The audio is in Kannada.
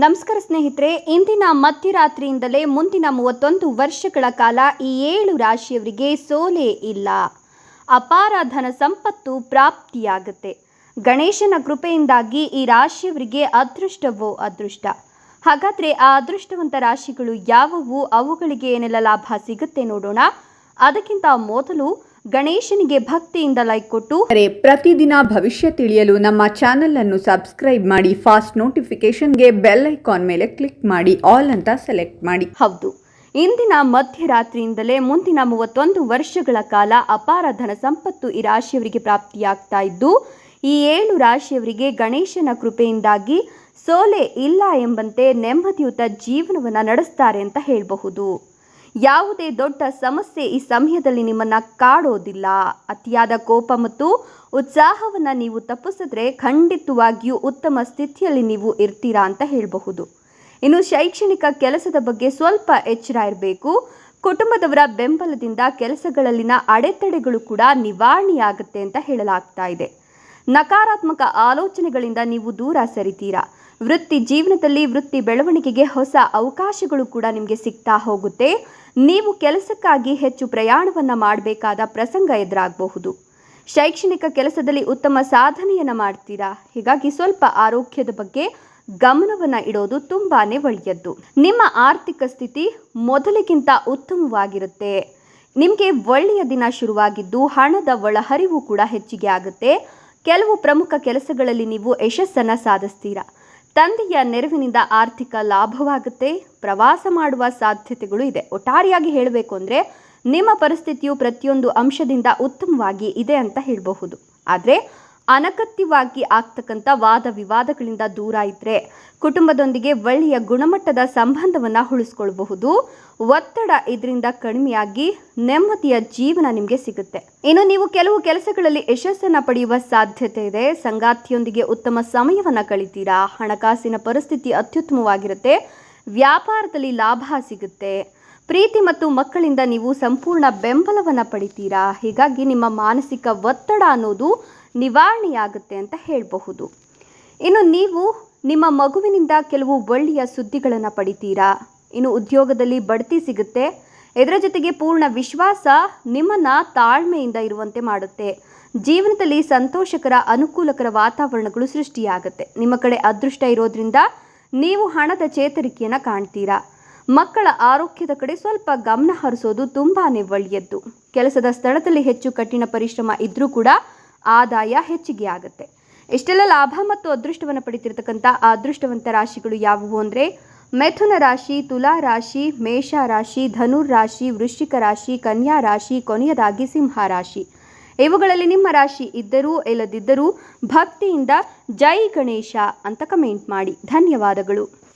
ನಮಸ್ಕಾರ ಸ್ನೇಹಿತರೆ, ಇಂದಿನ ಮಧ್ಯರಾತ್ರಿಯಿಂದಲೇ ಮುಂದಿನ ಮೂವತ್ತೊಂದು ವರ್ಷಗಳ ಕಾಲ ಈ ಏಳು ರಾಶಿಯವರಿಗೆ ಸೋಲೆ ಇಲ್ಲ. ಅಪಾರ ಧನ ಸಂಪತ್ತು ಪ್ರಾಪ್ತಿಯಾಗುತ್ತೆ. ಗಣೇಶನ ಕೃಪೆಯಿಂದಾಗಿ ಈ ರಾಶಿಯವರಿಗೆ ಅದೃಷ್ಟವೋ ಅದೃಷ್ಟ. ಹಾಗಾದರೆ ಆ ಅದೃಷ್ಟವಂತ ರಾಶಿಗಳು ಯಾವುವು? ಅವುಗಳಿಗೆ ಏನೆಲ್ಲ ಲಾಭ ಸಿಗುತ್ತೆ ನೋಡೋಣ. ಅದಕ್ಕಿಂತ ಮೊದಲು ಗಣೇಶನಿಗೆ ಭಕ್ತಿಯಿಂದ ಲೈಕ್ ಕೊಟ್ಟು ಅರೆ ಪ್ರತಿದಿನ ಭವಿಷ್ಯ ತಿಳಿಯಲು ನಮ್ಮ ಚಾನೆಲ್ ಅನ್ನು ಸಬ್ಸ್ಕ್ರೈಬ್ ಮಾಡಿ ಫಾಸ್ಟ್ ನೋಟಿಫಿಕೇಶನ್ಗೆ ಬೆಲ್ ಐಕಾನ್ ಮೇಲೆ ಕ್ಲಿಕ್ ಮಾಡಿ ಆಲ್ ಅಂತ ಸೆಲೆಕ್ಟ್ ಮಾಡಿ. ಹೌದು. ಇಂದಿನ ಮಧ್ಯರಾತ್ರಿಯಿಂದಲೇ ಮುಂದಿನ ಮೂವತ್ತೊಂದು ವರ್ಷಗಳ ಕಾಲ ಅಪಾರ ಧನ ಸಂಪತ್ತು ಈ ರಾಶಿಯವರಿಗೆ ಪ್ರಾಪ್ತಿಯಾಗ್ತಾ ಇದ್ದು ಈ ಏಳು ರಾಶಿಯವರಿಗೆ ಗಣೇಶನ ಕೃಪೆಯಿಂದಾಗಿ ಸೋಲೆ ಇಲ್ಲ ಎಂಬಂತೆ ನೆಮ್ಮದಿಯುತ ಜೀವನವನ್ನು ನಡೆಸ್ತಾರೆ ಅಂತ ಹೇಳಬಹುದು. ಯಾವುದೇ ದೊಡ್ಡ ಸಮಸ್ಯೆ ಈ ಸಮಯದಲ್ಲಿ ನಿಮ್ಮನ್ನ ಕಾಡೋದಿಲ್ಲ. ಅತಿಯಾದ ಕೋಪ ಮತ್ತು ಉತ್ಸಾಹವನ್ನು ನೀವು ತಪ್ಪಿಸಿದ್ರೆ ಖಂಡಿತವಾಗಿಯೂ ಉತ್ತಮ ಸ್ಥಿತಿಯಲ್ಲಿ ನೀವು ಇರ್ತೀರಾ ಅಂತ ಹೇಳಬಹುದು. ಇನ್ನು ಶೈಕ್ಷಣಿಕ ಕೆಲಸದ ಬಗ್ಗೆ ಸ್ವಲ್ಪ ಎಚ್ಚರ ಇರಬೇಕು. ಕುಟುಂಬದವರ ಬೆಂಬಲದಿಂದ ಕೆಲಸಗಳಲ್ಲಿನ ಅಡೆತಡೆಗಳು ಕೂಡ ನಿವಾರಣೆಯಾಗುತ್ತೆ ಅಂತ ಹೇಳಲಾಗ್ತಾ ಇದೆ. ನಕಾರಾತ್ಮಕ ಆಲೋಚನೆಗಳಿಂದ ನೀವು ದೂರ ಸರಿತೀರಾ? ವೃತ್ತಿ ಜೀವನದಲ್ಲಿ ವೃತ್ತಿ ಬೆಳವಣಿಗೆಗೆ ಹೊಸ ಅವಕಾಶಗಳು ಕೂಡ ನಿಮಗೆ ಸಿಗ್ತಾ ಹೋಗುತ್ತೆ. ನೀವು ಕೆಲಸಕ್ಕಾಗಿ ಹೆಚ್ಚು ಪ್ರಯಾಣವನ್ನು ಮಾಡಬೇಕಾದ ಪ್ರಸಂಗ ಎದುರಾಗಬಹುದು. ಶೈಕ್ಷಣಿಕ ಕೆಲಸದಲ್ಲಿ ಉತ್ತಮ ಸಾಧನೆಯನ್ನು ಮಾಡ್ತೀರಾ? ಹೀಗಾಗಿ ಸ್ವಲ್ಪ ಆರೋಗ್ಯದ ಬಗ್ಗೆ ಗಮನವನ್ನು ಇಡೋದು ತುಂಬಾನೇ ಒಳ್ಳೆಯದ್ದು. ನಿಮ್ಮ ಆರ್ಥಿಕ ಸ್ಥಿತಿ ಮೊದಲಿಗಿಂತ ಉತ್ತಮವಾಗಿರುತ್ತೆ. ನಿಮಗೆ ಒಳ್ಳೆಯ ದಿನ ಶುರುವಾಗಿದ್ದು ಹಣದ ಒಳಹರಿವು ಕೂಡ ಹೆಚ್ಚಿಗೆ ಆಗುತ್ತೆ. ಕೆಲವು ಪ್ರಮುಖ ಕೆಲಸಗಳಲ್ಲಿ ನೀವು ಯಶಸ್ಸನ್ನು ಸಾಧಿಸ್ತೀರಾ? ತಂದೆಯ ನೆರವಿನಿಂದ ಆರ್ಥಿಕ ಲಾಭವಾಗುತ್ತೆ, ಪ್ರವಾಸ ಮಾಡುವ ಸಾಧ್ಯತೆಗಳು ಇದೆ. ಒಟ್ಟಾರೆಯಾಗಿ ಹೇಳಬೇಕು ಅಂದರೆ, ನಿಮ್ಮ ಪರಿಸ್ಥಿತಿಯು ಪ್ರತಿಯೊಂದು ಅಂಶದಿಂದ ಉತ್ತಮವಾಗಿ ಇದೆ ಅಂತ ಹೇಳಬಹುದು. ಆದರೆ ಅನಗತ್ಯವಾಗಿ ಆಗ್ತಕ್ಕಂಥ ವಾದ ವಿವಾದಗಳಿಂದ ದೂರ ಇದ್ದರೆ ಕುಟುಂಬದೊಂದಿಗೆ ಒಳ್ಳೆಯ ಗುಣಮಟ್ಟದ ಸಂಬಂಧವನ್ನು ಉಳಿಸ್ಕೊಳ್ಬಹುದು. ಒತ್ತಡ ಇದರಿಂದ ಕಡಿಮೆಯಾಗಿ ನೆಮ್ಮದಿಯ ಜೀವನ ನಿಮಗೆ ಸಿಗುತ್ತೆ. ಇನ್ನು ನೀವು ಕೆಲವು ಕೆಲಸಗಳಲ್ಲಿ ಯಶಸ್ಸನ್ನು ಪಡೆಯುವ ಸಾಧ್ಯತೆ ಇದೆ. ಸಂಗಾತಿಯೊಂದಿಗೆ ಉತ್ತಮ ಸಮಯವನ್ನು ಕಳಿತೀರಾ? ಹಣಕಾಸಿನ ಪರಿಸ್ಥಿತಿ ಅತ್ಯುತ್ತಮವಾಗಿರುತ್ತೆ. ವ್ಯಾಪಾರದಲ್ಲಿ ಲಾಭ ಸಿಗುತ್ತೆ. ಪ್ರೀತಿ ಮತ್ತು ಮಕ್ಕಳಿಂದ ನೀವು ಸಂಪೂರ್ಣ ಬೆಂಬಲವನ್ನು ಪಡಿತೀರಾ? ಹೀಗಾಗಿ ನಿಮ್ಮ ಮಾನಸಿಕ ಒತ್ತಡ ಅನ್ನೋದು ನಿವಾರಣೆಯಾಗುತ್ತೆ ಅಂತ ಹೇಳಬಹುದು. ಇನ್ನು ನೀವು ನಿಮ್ಮ ಮಗುವಿನಿಂದ ಕೆಲವು ಒಳ್ಳೆಯ ಸುದ್ದಿಗಳನ್ನು ಪಡಿತೀರಾ? ಇನ್ನು ಉದ್ಯೋಗದಲ್ಲಿ ಬಡ್ತಿ ಸಿಗುತ್ತೆ. ಇದರ ಜೊತೆಗೆ ಪೂರ್ಣ ವಿಶ್ವಾಸ ನಿಮ್ಮನ್ನು ತಾಳ್ಮೆಯಿಂದ ಇರುವಂತೆ ಮಾಡುತ್ತೆ. ಜೀವನದಲ್ಲಿ ಸಂತೋಷಕರ, ಅನುಕೂಲಕರ ವಾತಾವರಣಗಳು ಸೃಷ್ಟಿಯಾಗುತ್ತೆ. ನಿಮ್ಮ ಕಡೆ ಅದೃಷ್ಟ ಇರೋದ್ರಿಂದ ನೀವು ಹಣದ ಚೇತರಿಕೆಯನ್ನು ಕಾಣ್ತೀರಾ? ಮಕ್ಕಳ ಆರೋಗ್ಯದ ಕಡೆ ಸ್ವಲ್ಪ ಗಮನ ಹರಿಸೋದು ತುಂಬಾ ಒಳ್ಳೆಯದ್ದು. ಕೆಲಸದ ಸ್ಥಳದಲ್ಲಿ ಹೆಚ್ಚು ಕಠಿಣ ಪರಿಶ್ರಮ ಇದ್ದರೂ ಕೂಡ ಆದಾಯ ಹೆಚ್ಚಿಗೆ ಆಗುತ್ತೆ. ಇಷ್ಟೆಲ್ಲ ಲಾಭ ಮತ್ತು ಅದೃಷ್ಟವನ್ನು ಪಡಿತಿರ್ತಕ್ಕಂಥ ಅದೃಷ್ಟವಂತ ರಾಶಿಗಳು ಯಾವುವು ಅಂದರೆ ಮಿಥುನ ರಾಶಿ, ತುಲಾ ರಾಶಿ, ಮೇಷ ರಾಶಿ, ಧನುರ್ ರಾಶಿ, ವೃಶ್ಚಿಕ ರಾಶಿ, ಕನ್ಯಾ ರಾಶಿ, ಕೊನೆಯದಾಗಿ ಸಿಂಹ ರಾಶಿ. ಇವುಗಳಲ್ಲಿ ನಿಮ್ಮ ರಾಶಿ ಇದ್ದರೂ ಇಲ್ಲದಿದ್ದರೂ ಭಕ್ತಿಯಿಂದ ಜೈ ಗಣೇಶ ಅಂತ ಕಮೆಂಟ್ ಮಾಡಿ. ಧನ್ಯವಾದಗಳು.